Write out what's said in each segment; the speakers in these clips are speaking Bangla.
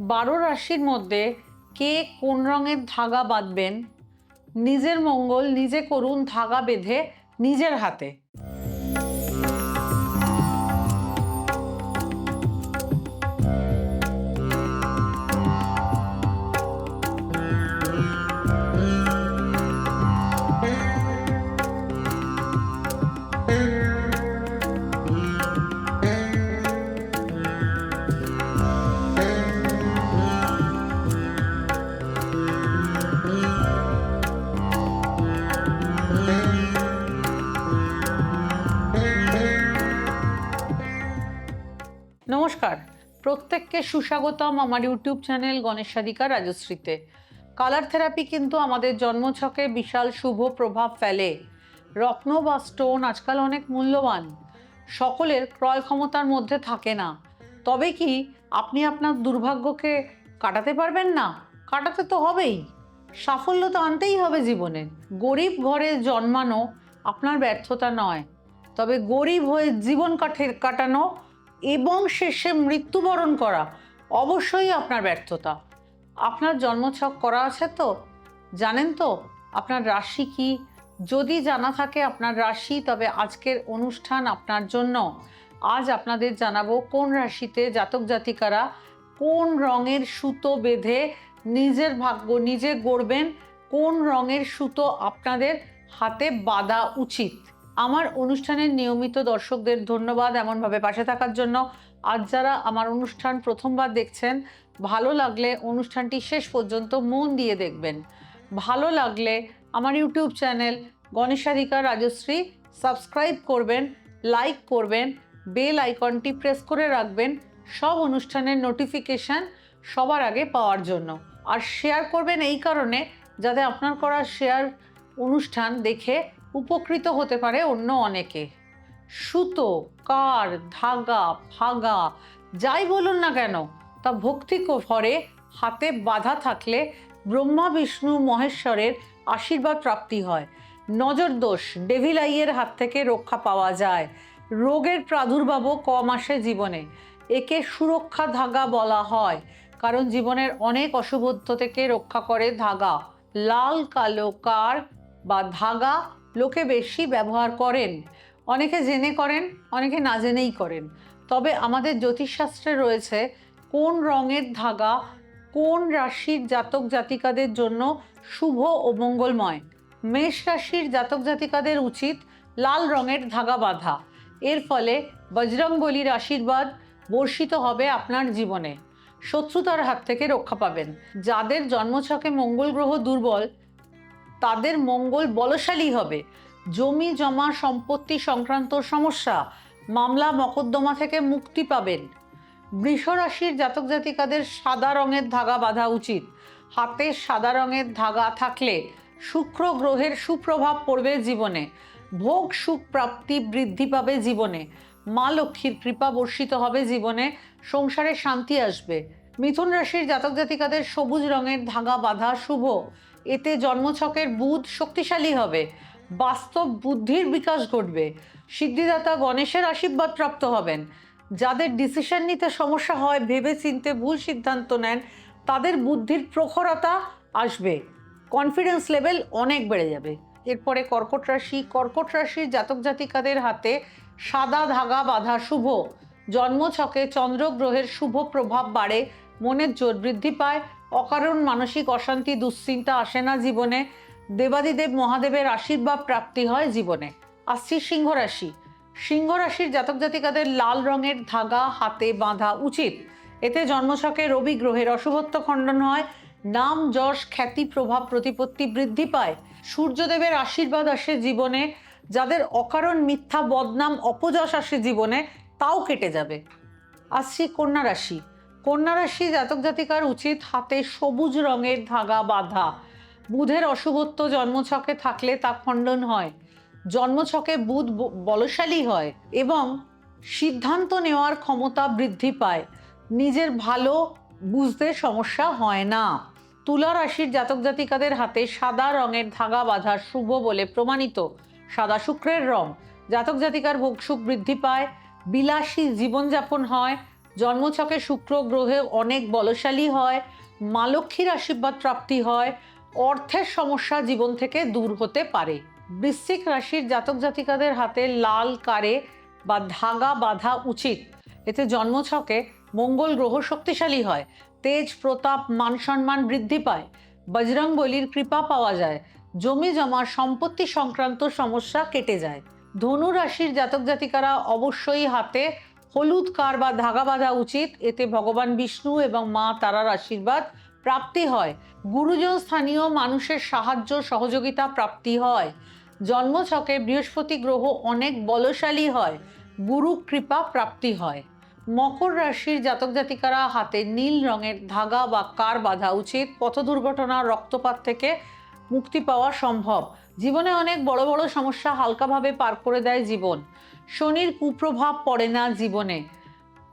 বারো রাশির মধ্যে কে কোন রঙের ধাগা বাঁধবেন? নিজের মঙ্গল নিজে করুন ধাগা বেঁধে নিজের হাতে। নমস্কার। প্রত্যেককে সুস্বাগতম আমার ইউটিউব চ্যানেল গণেশ সাধিকা রাজশ্রীতে। কালার থেরাপি কিন্তু আমাদের জন্মছকে বিশাল শুভ প্রভাব ফেলে। রত্ন বা স্টোন আজকাল অনেক মূল্যবান। সকলের ক্রয় ক্ষমতার মধ্যে থাকে না। তবে কি আপনি আপনার দুর্ভাগ্যকে কাটাতে পারবেন না? কাটাতে তো হবেই। সাফল্য তো আনতেই হবে জীবনে। গরিব ঘরে জন্মানো আপনার ব্যর্থতা নয়। তবে গরিব হয়ে জীবন কাটে কাটানো এবং শেষে মৃত্যুবরণ করা অবশ্যই আপনার ব্যর্থতা। আপনার জন্মছক করা আছে তো? জানেন তো, আপনার রাশি কি? যদি জানা থাকে আপনার রাশি, তবে আজকের অনুষ্ঠান আপনার জন্য। আজ আপনাদের জানাব কোন রাশিতে জাতক জাতিকারা কোন রঙের সুতো বেঁধে নিজের ভাগ্য নিজে গড়বেন, কোন রঙের সুতো আপনাদের হাতে বাঁধা উচিত। আমার অনুষ্ঠানের নিয়মিত দর্শকদের ধন্যবাদ এমনভাবে পাশে থাকার জন্য। আজ যারা আমার অনুষ্ঠান প্রথমবার দেখছেন, ভালো লাগলে অনুষ্ঠানটি শেষ পর্যন্ত মন দিয়ে দেখবেন। ভালো লাগলে আমার YouTube channel Ganeshadhikar Rajshri subscribe করবেন, লাইক করবেন, বেল আইকনটি প্রেস করে রাখবেন। সব অনুষ্ঠানের নোটিফিকেশান সবার আগে পাওয়ার জন্য। আর শেয়ার করবেন এই কারণে যাতে আপনার করা শেয়ার অনুষ্ঠান দেখে উপকৃত হতে পারে অন্য অনেকে। সুতো, কার, ধাগা, ফাগা, যাই বলুন না কেন, তা ভক্তি ভরে হাতে বাধা থাকলে ব্রহ্মা, বিষ্ণু, মহেশ্বরের আশীর্বাদ প্রাপ্তি হয়। নজর দোষ ডেভিল আইয়ের হাত থেকে রক্ষা পাওয়া যায়। রোগের প্রাদুর্ভাবও কম আসে জীবনে। একে সুরক্ষা ধাগা বলা হয়, কারণ জীবনের অনেক অশুভত্ব থেকে রক্ষা করে ধাগা। লাল, কালো, কার বা ধাগা লোকে বেশি ব্যবহার করেন। অনেকে জেনে করেন, অনেকে না জেনেই করেন। তবে আমাদের জ্যোতিষশাস্ত্রে রয়েছে কোন রঙের ধাগা কোন রাশির জাতক জাতিকাদের জন্য শুভ ও মঙ্গলময়। মেষ রাশির জাতক জাতিকাদের উচিত লাল রঙের ধাগা বাঁধা। এর ফলে বজরংবলির আশীর্বাদ বর্ষিত হবে আপনার জীবনে। শত্রুতার হাত থেকে রক্ষা পাবেন। যাদের জন্মছকে মঙ্গল গ্রহ দুর্বল তাদের মঙ্গল বলশালী হবে। জমি, জমা, সম্পত্তি সংক্রান্ত সমস্যা, মামলা, মকদ্দমা থেকে মুক্তি পাবেন। বৃষ রাশির জাতক জাতিকাদের সাদা রঙের ধাগা বাঁধা উচিত। হাতে সাদা রঙের ধাগা থাকলে শুক্র গ্রহের সুপ্রভাব পড়বে জীবনে। ভোগ, সুখ প্রাপ্তি বৃদ্ধি পাবে জীবনে। মা লক্ষ্মীর কৃপা বর্ষিত হবে জীবনে। সংসারে শান্তি আসবে। মিথুন রাশির জাতক জাতিকাদের সবুজ রঙের ধাগা বাঁধা শুভ। এতে জন্মছকের বুধ শক্তিশালী হবে, বাস্তব বুদ্ধির বিকাশ ঘটবে। সিদ্ধিদাতা গণেশের আশীর্বাদ প্রাপ্ত হবেন। যাদের ডিসিশন নিতে সমস্যা হয় ভেবে চিনতে ভুল সিদ্ধান্ত নেন, তাদের বুদ্ধির প্রখরতা আসবে। কনফিডেন্স লেভেল অনেক বেড়ে যাবে। এরপরে কর্কট রাশি, কর্কট রাশির জাতক জাতিকাদের হাতে সাদা ধাগা বাঁধা শুভ। জন্মছকে চন্দ্রগ্রহের শুভ প্রভাব বাড়ে, মনের জোর বৃদ্ধি পায় অকারণ মানসিক অশান্তি, দুশ্চিন্তা আসে না জীবনে। দেবাদিদেব মহাদেবের আশীর্বাদ প্রাপ্তি হয় জীবনে। আসছি সিংহ রাশি। সিংহ রাশির জাতক জাতিকাদের লাল রঙের ধাগা, হাতে বাঁধা উচিত। এতে জন্মছকে রবি গ্রহের অশুভত্ব খণ্ডন হয়। নাম, যশ, খ্যাতি, প্রভাব, প্রতিপত্তি বৃদ্ধি পায়। সূর্যদেবের আশীর্বাদ আসে জীবনে। যাদের অকারণ মিথ্যা বদনাম, অপযশ আসে জীবনে, তাও কেটে যাবে। আসছি কন্যা রাশি। কন্যা রাশি জাতক জাতিকার উচিত হাতে সবুজ রঙের ধাগা বাঁধা। বুধের অশুভত্ব জন্মছকে থাকলে তা খণ্ডন হয়। জন্মছকে বুধ বলশালী হয় এবং সিদ্ধান্ত নেওয়ার ক্ষমতা বৃদ্ধি পায়। নিজের ভালো বুঝতে সমস্যা হয় না। তুলা রাশির জাতক জাতিকাদের হাতে সাদা রঙের ধাগা বাঁধা শুভ বলে প্রমাণিত। সাদা শুক্রের রং জাতক জাতিকার ভোগসুখ বৃদ্ধি পায়। বিলাসী জীবনযাপন হয়। জন্মছকে শুক্র গ্রহে অনেক বলশালী হয়, মা লক্ষ্মীর আশীর্বাদ প্রাপ্তি হয়, অর্থের সমস্যা জীবন থেকে দূর হতে পারে। বৃশ্চিক রাশির জাতক জাতিকাদের হাতে লাল কারে বা ধাগা বাঁধা উচিত। এতে জন্মছকে মঙ্গল গ্রহ শক্তিশালী হয়, তেজ, প্রতাপ, মান সম্মান বৃদ্ধি পায়, বজরং বলির কৃপা পাওয়া যায়, জমি জমা, সম্পত্তি সংক্রান্ত সমস্যা কেটে যায়। ধনু রাশির জাতক জাতিকারা অবশ্যই হাতে হলুদ কার বা ধাগা বাঁধা উচিত, এতে ভগবান বিষ্ণু এবং মা তারার আশীর্বাদ প্রাপ্তি হয়। গুরুজন স্থানীয় মানুষের সাহায্য, সহযোগিতা প্রাপ্তি হয়। জন্মছকে বৃহস্পতি গ্রহ অনেক বলশালী হয়, গুরু কৃপা প্রাপ্তি হয়। মকর রাশির জাতক জাতিকারা হাতে নীল রঙের ধাগা বা কার বাঁধা উচিত, পথ দুর্ঘটনা, রক্তপাত থেকে মুক্তি পাওয়া সম্ভব। জীবনে অনেক বড় বড় সমস্যা হালকাভাবে পার করে দেয় জীবন। শনির কুপ্রভাব পড়ে না জীবনে।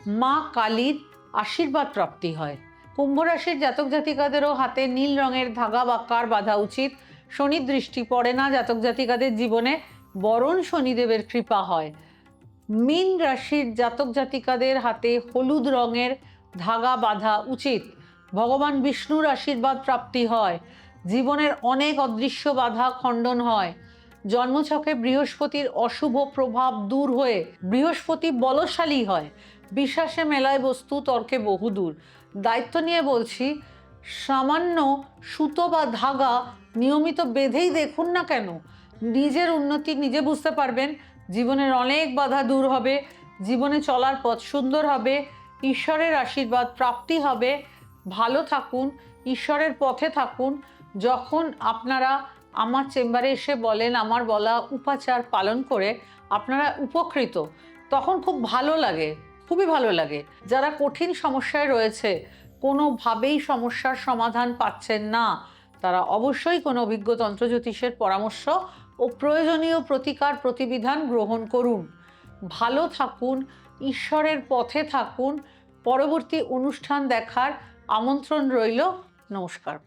মা কালীর আশীর্বাদ প্রাপ্তি হয়। কুম্ভ রাশির জাতক জাতিকাদেরও হাতে নীল রঙের ধাগা বা কার বাঁধা উচিত। শনির দৃষ্টি পড়ে না জাতক জাতিকাদের জীবনে বরণ শনিদেবের কৃপা হয়। মীন রাশির জাতক জাতিকাদের হাতে হলুদ রঙের ধাগা বাঁধা উচিত। ভগবান বিষ্ণুর আশীর্বাদ প্রাপ্তি হয়। জীবনের অনেক অদৃশ্য বাধা খণ্ডন হয়। জন্মছকে বৃহস্পতির অশুভ প্রভাব দূর হয়ে বৃহস্পতি বলশালী হয়। বিশ্বাসে মেলায় বস্তু তর্কে বহুদূর। দায়িত্ব নিয়ে বলছি, সামান্য সুতো বা ধাগা নিয়মিত বেঁধেই দেখুন না কেন? নিজের উন্নতি নিজে বুঝতে পারবেন, জীবনের অনেক বাধা দূর হবে, জীবনে চলার পথ সুন্দর হবে, ঈশ্বরের আশীর্বাদ প্রাপ্তি হবে। ভালো থাকুন, ঈশ্বরের পথে থাকুন, যখন আপনারা আমার চেম্বারে এসে বলেন, আমার বলা উপাচার পালন করে আপনারা উপকৃত। তখন খুব ভালো লাগে, খুবই ভালো লাগে। যারা কঠিন সমস্যায় রয়েছে, কোনোভাবেই সমস্যার সমাধান পাচ্ছেন না। তারা অবশ্যই কোনো অভিজ্ঞ তন্ত্র জ্যোতিষের পরামর্শ ও প্রয়োজনীয় প্রতিকার প্রতিবিধান গ্রহণ করুন। ভালো থাকুন, ঈশ্বরের পথে থাকুন। পরবর্তী অনুষ্ঠান দেখার আমন্ত্রণ রইল। নমস্কার।